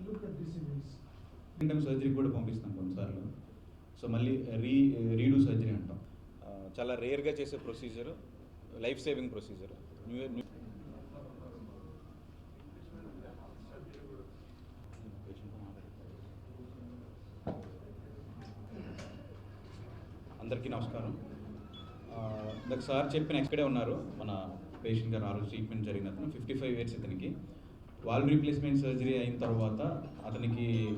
normal సర్జరీకి surgery కూడా పంపిస్తాం కొన్నిసార్లు. సో మళ్ళీ రీ రీడూ సర్జరీ అంటాం. చాలా రేర్గా చేసే procedure life saving procedure new year అందరికీ నమస్కారం. ఆ, ఇందాక సార్ చెప్పిన ఇక్కడే ఉన్నారు మన పేషెంట్ గారు ఆ రోజు ట్రీట్మెంట్ జరిగిన అతను. ఫిఫ్టీ ఫైవ్ ఇయర్స్ ఇతనికి. వాల్ రీప్లేస్మెంట్ సర్జరీ అయిన తర్వాత అతనికి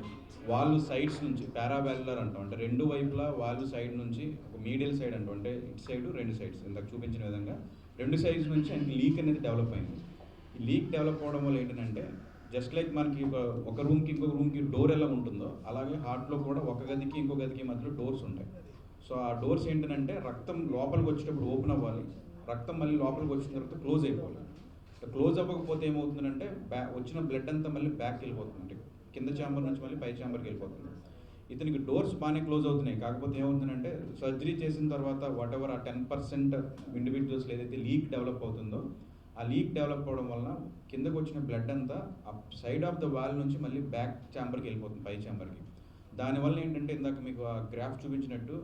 వాళ్ళు సైడ్స్ నుంచి పారావాల్యులర్ అంటాం. అంటే రెండు వైపులా వాళ్ళు సైడ్ నుంచి ఒక మీడియల్ సైడ్ అంటాం. అంటే ఇటు సైడ్ రెండు సైడ్స్. ఇందాక చూపించిన విధంగా రెండు సైడ్స్ నుంచి ఆయనకి లీక్ అనేది డెవలప్ అయింది. ఈ లీక్ డెవలప్ అవడం వల్ల ఏంటంటే జస్ట్ లైక్ మనకి ఒక ఒక రూమ్కి ఇంకొక రూమ్కి డోర్ ఎలా ఉంటుందో అలాగే హార్ట్లో కూడా ఒక గదికి ఇంకో గదికి మధ్యలో డోర్స్ ఉంటాయి. సో ఆ డోర్స్ ఏంటంటే రక్తం లోపలికి వచ్చేటప్పుడు ఓపెన్ అవ్వాలి. రక్తం మళ్ళీ లోపలికి వచ్చిన తర్వాత క్లోజ్ అయిపోవాలి. క్లోజ్ అవ్వకపోతే ఏమవుతుందంటే బ్యా వచ్చిన బ్లడ్ అంతా మళ్ళీ బ్యాక్ వెళ్ళిపోతుంది. కింద ఛాంబర్ నుంచి మళ్ళీ పై ఛాంబర్కి వెళ్ళిపోతుంది. ఇతనికి డోర్స్ బాగానే క్లోజ్ అవుతున్నాయి. కాకపోతే ఏమవుతుందంటే సర్జరీ చేసిన తర్వాత వాట్ ఎవర్ ఆ టెన్ పర్సెంట్ ఇండివిజువల్స్లో ఏదైతే లీక్ డెవలప్ అవుతుందో ఆ లీక్ డెవలప్ అవడం వలన కిందకు వచ్చిన బ్లడ్ అంతా సైడ్ ఆఫ్ ద వాల్ నుంచి మళ్ళీ బ్యాక్ ఛాంబర్కి వెళ్ళిపోతుంది పై ఛాంబర్కి దానివల్ల ఏంటంటే ఇందాక మీకు ఆ గ్రాఫ్ చూపించినట్టు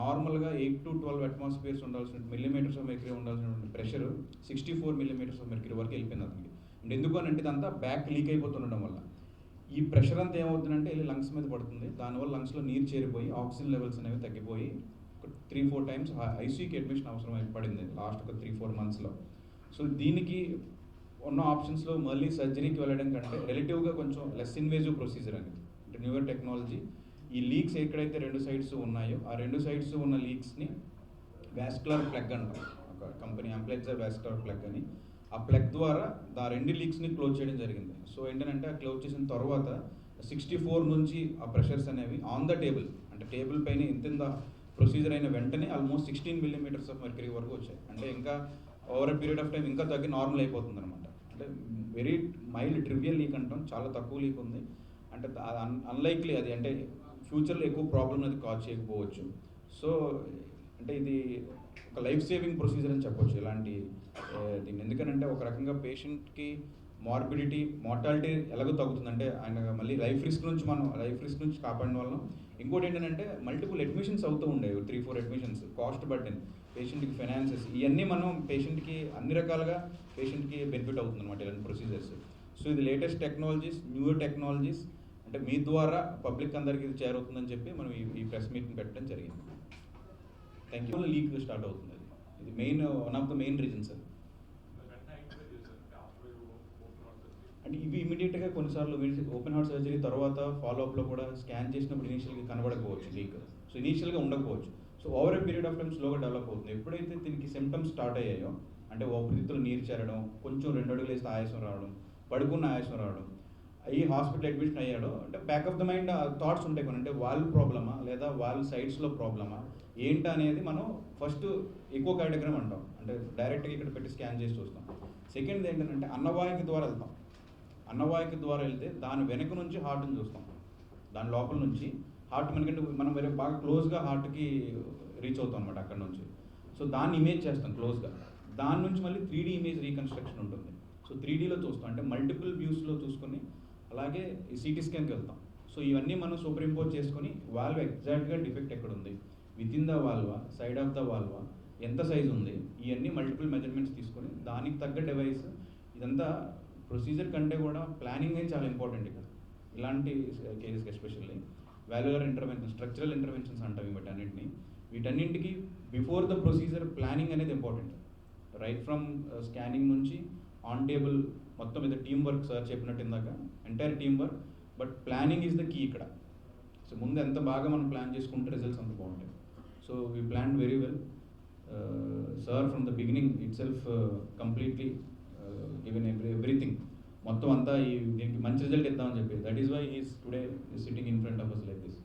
నార్మల్గా ఎయిట్ టు ట్వెల్వ్ అట్మాస్ఫియర్స్ ఉండాల్సిన మిల్లీమీటర్స్ ఆఫ్ మెర్క్యూరీ ఉండాల్సినటువంటి pressure sixty four millimeters of mercury వరకు వెళ్ళిపోయింది అతనికి. అండ్ ఎందుకు అని అంటే ఇదంతా బ్యాక్ లీక్ అయిపోతుండడం వల్ల. ఈ ప్రెషర్ అంతా ఏమవుతుందంటే వెళ్ళి లంగ్స్ మీద పడుతుంది. దానివల్ల లంగ్స్లో నీరు చేరిపోయి ఆక్సిజన్ లెవెల్స్ అనేవి తగ్గిపోయి త్రీ ఫోర్ టైమ్స్ ఐసీయూకి అడ్మిషన్ అవసరం అయి పడింది లాస్ట్ ఒక త్రీ ఫోర్ మంత్స్లో. సో దీనికి ఉన్న ఆప్షన్స్లో మళ్ళీ సర్జరీకి వెళ్ళడం కంటే రిలేటివ్గా కొంచెం లెస్ ఇన్వేజివ్ ప్రొసీజర్ అనేది అంటే న్యూయర్ టెక్నాలజీ ఈ లీక్స్ ఎక్కడైతే రెండు సైడ్స్ ఉన్నాయో ఆ రెండు సైడ్స్ ఉన్న లీక్స్ని వ్యాస్కులర్ ప్లగ్ అంటారు ఒక కంపెనీ అంప్లెక్సర్ వ్యాస్కులర్ ప్లగ్ అని. ఆ ప్లగ్ ద్వారా ఆ రెండు లీక్స్ని క్లోజ్ చేయడం జరిగింది. సో ఏంటంటే ఆ క్లోజ్ చేసిన తర్వాత సిక్స్టీ ఫోర్ నుంచి ఆ ప్రెషర్స్ అనేవి ఆన్ ద టేబుల్ అంటే టేబుల్ పైన ఇంత ప్రొసీజర్ అయిన వెంటనే almost sixteen millimeters of mercury వరకు వచ్చాయి. అంటే ఇంకా ఓవర్ పీరియడ్ ఆఫ్ టైం ఇంకా తగ్గి నార్మల్ అయిపోతుంది అనమాట అంటే వెరీ మైల్డ్ ట్రివియల్ లీక్ అంటాం చాలా తక్కువ లీక్ ఉంది. అంటే అన్లైక్లీ అది అంటే ఫ్యూచర్లో ఎక్కువ ప్రాబ్లమ్ అది కాజ్ చేయకపోవచ్చు. సో అంటే ఇది ఒక లైఫ్ సేవింగ్ ప్రొసీజర్ అని చెప్పొచ్చు ఇలాంటి దీన్ని. ఎందుకనంటే ఒక రకంగా పేషెంట్కి మార్బిడిటీ మార్టాలిటీ ఎలాగో తగ్గుతుందంటే ఆయన మళ్ళీ లైఫ్ రిస్క్ నుంచి మనం లైఫ్ రిస్క్ నుంచి కాపాడిన వల్ల ఇంకోటి ఏంటంటే మల్టిపుల్ అడ్మిషన్స్ అవుతూ ఉండేవి త్రీ ఫోర్ అడ్మిషన్స్ కాస్ట్ బట్టింది పేషెంట్కి ఫైనాన్సెస్ ఇవన్నీ మనం పేషెంట్కి అన్ని రకాలుగా పేషెంట్కి బెనిఫిట్ అవుతుంది అనమాట ఇలాంటి ప్రొసీజర్స్. సో ఇది లేటెస్ట్ టెక్నాలజీస్ న్యూ టెక్నాలజీస్ అంటే మీ ద్వారా పబ్లిక్ అందరికీ ఇది చేరుతుందని చెప్పి మనం ఈ ఈ ప్రెస్ మీట్ని పెట్టడం జరిగింది. థ్యాంక్ యూ లీక్ స్టార్ట్ అవుతుంది. అది ఇది main one of the main reasons అది. అంటే ఇవి ఇమీడియట్గా కొన్నిసార్లు ఓపెన్ హార్ట్ సర్జరీ తర్వాత ఫాలోఅప్లో కూడా స్కాన్ చేసినప్పుడు ఇనీషియల్గా కనబడకపోవచ్చు లీక్ సో ఇనీషియల్గా ఉండకపోవచ్చు. So over a period of time స్లోగా డెవలప్ అవుతుంది. ఎప్పుడైతే దీనికి సిమ్టమ్స్ స్టార్ట్ అయ్యాయో అంటే ఊపిరితిత్తులు నీరు చేరడం కొంచెం రెండు అడుగులు వేస్తే ఆయాసం రావడం పడుకున్న ఆయాసం రావడం అయ్యి హాస్పిటల్ అడ్మిషన్ అయ్యాడో. అంటే back of the mind thoughts ఉంటాయి కొన్ని. అంటే వాళ్ళ ప్రాబ్లమా లేదా వాళ్ళ సైడ్స్లో ప్రాబ్లమా ఏంటి అనేది మనం ఫస్ట్ ఎక్కువ కార్డిగ్రామ్ అంటాం. అంటే డైరెక్ట్గా ఇక్కడ పెట్టి స్కాన్ చేసి చూస్తాం. సెకండ్ ఏంటంటే అన్నవాహిక ద్వారా వెళ్తాం. అన్నవాహిక ద్వారా వెళ్తే దాని వెనక నుంచి హార్ట్ని చూస్తాం. దాని లోపల నుంచి హార్ట్ మనకంటే మనం వేరే బాగా క్లోజ్గా హార్ట్కి రీచ్ అవుతాం అనమాట అక్కడ నుంచి. సో దాన్ని ఇమేజ్ చేస్తాం క్లోజ్గా దాని నుంచి మళ్ళీ త్రీ డీ ఇమేజ్ రీకన్స్ట్రక్షన్ ఉంటుంది. సో త్రీ చూస్తాం. అంటే మల్టిపుల్ వ్యూస్లో చూసుకొని అలాగే ఈ సిటీ స్కాన్కి వెళ్తాం. సో ఇవన్నీ మనం సూపర్ ఇంపోజ్ చేసుకొని వాల్వ్ ఎగ్జాక్ట్గా డిఫెక్ట్ ఎక్కడ ఉంది within the వాల్వా side of the వాల్వా ఎంత సైజ్ ఉంది? ఇవన్నీ మల్టిపుల్ మెజర్మెంట్స్ తీసుకొని దానికి తగ్గ డివైస్ ఇదంతా ప్రొసీజర్ కంటే కూడా ప్లానింగ్ అనేది చాలా ఇంపార్టెంట్ ఇక్కడ. ఇలాంటి కేసెస్కి especially valvular intervention structural interventions అంటాం వీటన్నింటిని వీటన్నింటికి బిఫోర్ ద ప్రొసీజర్ ప్లానింగ్ అనేది ఇంపార్టెంట్ రైట్ ఫ్రమ్ స్కానింగ్ నుంచి ఆన్ టేబుల్ మొత్తం ఇది టీం వర్క్ సార్ చెప్పినట్టు ఇందాక entire team work but planning is the key ఇక్కడ. సో ముందు ఎంత బాగా మనం ప్లాన్ చేసుకుంటే రిజల్ట్స్ అంత బాగుంటాయి. So we plan very well sir from the beginning itself completely given every everything మొత్తం అంతా ఈ దీనికి మంచి రిజల్ట్ ఇద్దామని చెప్పి that is why is today sitting in front of us like this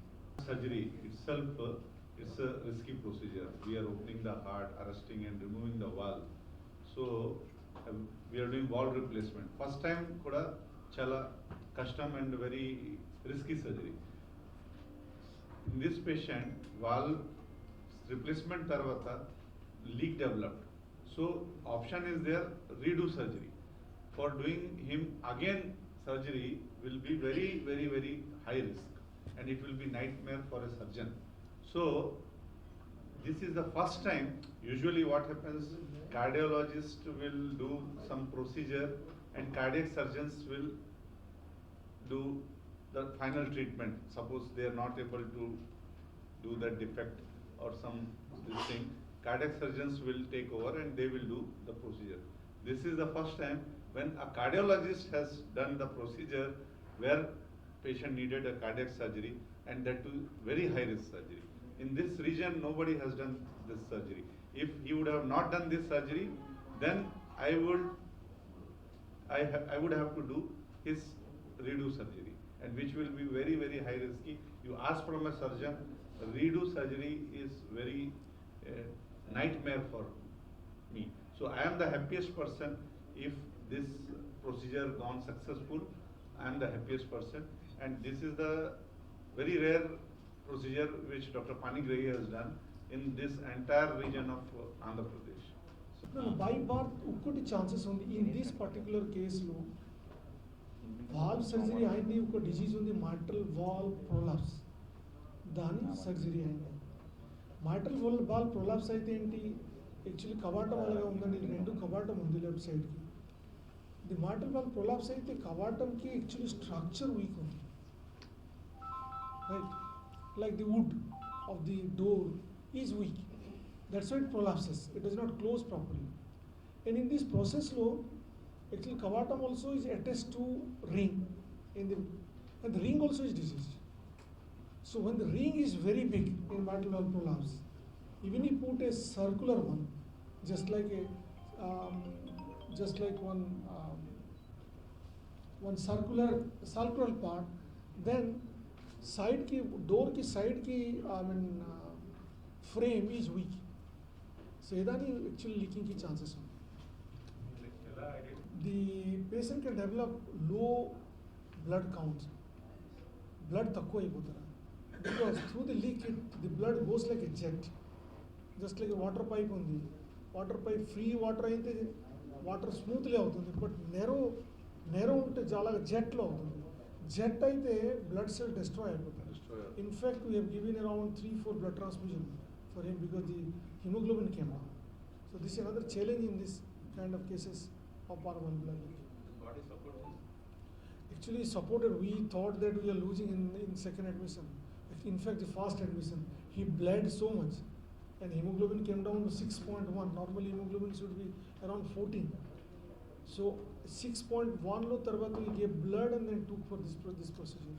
surgery itself is uh, a risky procedure. We are opening the heart, arresting and removing the valve. So we are we are doing valve replacement first time కూడా చాలా కష్టం and very risky surgery this patient valve replacement తర్వాత leak developed. So option is there redo surgery. for doing him again surgery will be very very very high risk and it will be nightmare for a surgeon so this is the first time, usually what happens, cardiologist will do some procedure and cardiac surgeons will do the final treatment. Suppose they are not able to do that defect or some this thing, cardiac surgeons will take over and they will do the procedure. This is the first time when a cardiologist has done the procedure where patient needed a cardiac surgery and that too very high risk surgery. In this region, nobody has done this surgery. If he would have not done this surgery, then I would I I would have to do his redo surgery and which will be very, very high risky. You ask from a surgeon, redo surgery is very uh, nightmare for me. So I am the happiest person if this procedure gone successful. I am the happiest person and this is the very rare procedure which Dr. Panigrahi has done in this entire region of uh, Andhra Pradesh. So- by birth ఒక్కటి chances ఉంది in this particular కేసులో valve surgery అయింది ఒక disease ఉంది mitral valve prolapse దాని surgery అయింది mitral wall valve prolapse అయితే ఏంటి యాక్చువల్లీ కవాటం అలాగా ఉందండి ఇది రెండు కవాటం ఉంది లెఫ్ట్ సైడ్కి ఇది మార్టల్ వాల్ ప్రొలాప్స్ అయితే కవాటంకి యాక్చువల్లీ స్ట్రక్చర్ వీక్ ఉంది right like the wood of the door is weak. That's why it collapses. It does not close properly. And in this process law, actually cavatum also is attached to ring. In the, and the ring also is diseased. So when the ring is very big in mitral valve prolapse, even if you put a circular one, just like a, um, just like one, um, one circular circular part, then side की door की side की I mean uh, frame is weak. So ఏదాని actually leaking की chances ఉంది. The patient can develop low blood count. Blood తక్కువ అయిపోతారు because through the leak it, the blood goes like a jet. Just like water pipe ఉంది water pipe free water అయితే water smoothly అవుతుంది but neuro neuro ఉంటే చాలా జెట్లో అవుతుంది jet అయితే blood cell destroy అయిపోతుంది Destroy. In fact we given around three four blood transfusion for him because the haemoglobin came down so this another challenge in this kind of cases of పార్వల్ blood actually supported, we thought that we are losing in, in second admission. In fact, the first admission, he bled so much and hemoglobin came down to 6.1. Normally hemoglobin should be around 14. So 6.1 lo tarvata he gave blood and then took for this, pro- this procedure.